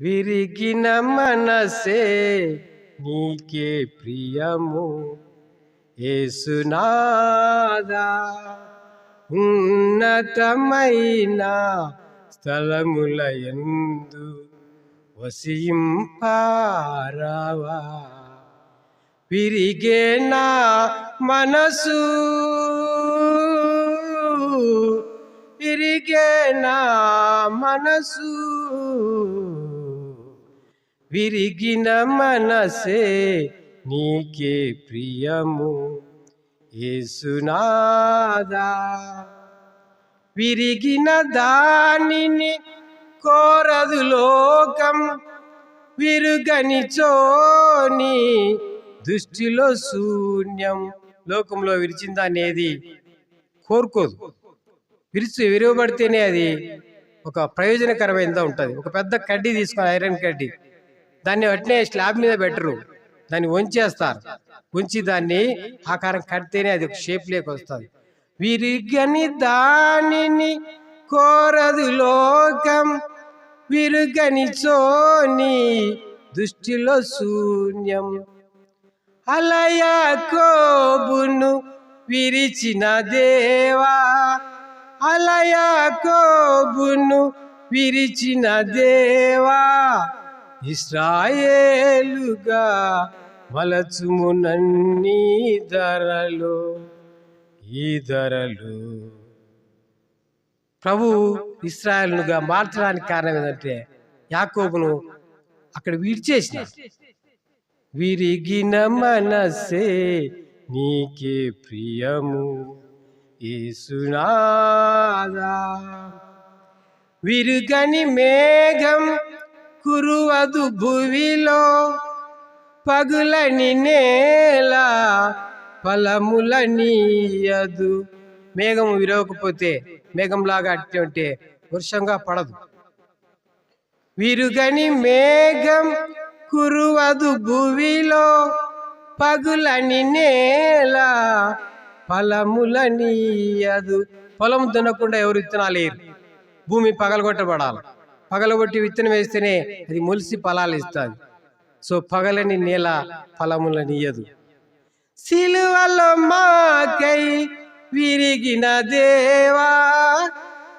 విరిగిన మనసే నీకే ప్రియము. ఏసునాదా ఉన్నతమైన స్థలములయందు వసింపారావా. విరిగే నా మనసు విరిగే నా మనసు. విరిగిన మనసే నీకే ప్రియము. ఏసునాదా విరిగిన దానిని కోరదు లోకం. విరుగని చోని దృష్టిలో శూన్యం. లోకంలో విరిచిందా అనేది కోరుకోదు. విరిచి విరవబడితేనే అది ఒక ప్రయోజనకరమైనదా ఉంటుంది. ఒక పెద్ద కడ్డీ తీసుకొని ఐరన్ కడ్డీ. దాన్ని అట్నే స్లాబ్ మీద పెట్టరు. దాన్ని వంచేస్తారు ఉంచి దాన్ని ఆకారం కడితేనే అది ఒక షేప్ లేక వస్తుంది. విరిగని దానిని కోరదు లోకం. విరుగని చోని దృష్టిలో శూన్యం. అలయా కోబును విరిచిన దేవా. అలయా కోబును విరిచిన దేవా. ఇస్రాయేలుగా మలచుము నన్ని ధరలు ఈ ధరలు. ప్రభు ఇస్రాయలుగా మార్చడానికి కారణం ఏంటంటే యాకోబును అక్కడ విడిచేసిన. విరిగిన మనసే నీకే ప్రియము ఏసునాదా విరుగని మేఘం కురువదు భువిలో పగులని నేల ఫలముల నీయదు మేఘం విరవకపోతే మేఘంలాగా అట్టే వర్షంగా పడదు. విరుగని మేఘం కురువదు భువిలో పగులని నేల ఫలముల నీయదు పొలం దున్నకుండా ఎవరు విత్తనాలు భూమి పగలగొట్టబడాలి. పగలగొట్టి విత్తనం వేస్తేనే అది మొలిసి ఫలాలు ఇస్తుంది. సో పగలని నేల ఫలముల నీయదు. సిలువలో మాకై విరిగిన దేవా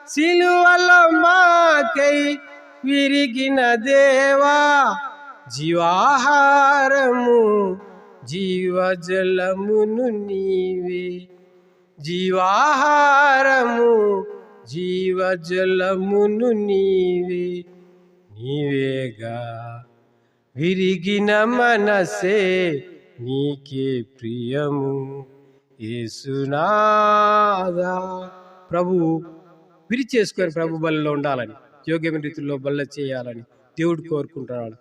సిలువలో మాకై విరిగిన దేవా జీవాహారము జీవజలమును నీవే. జీవాహారము జీవజలమును నీవే నీవేగా. విరిగిన మనసే నీకే ప్రియము. ఏసునాదా ప్రభు విరిచేసుకొని ప్రభు బలలో ఉండాలని యోగ్యమైన రీతిలో బల్ల చేయాలని దేవుడు కోరుకుంటున్నాడు.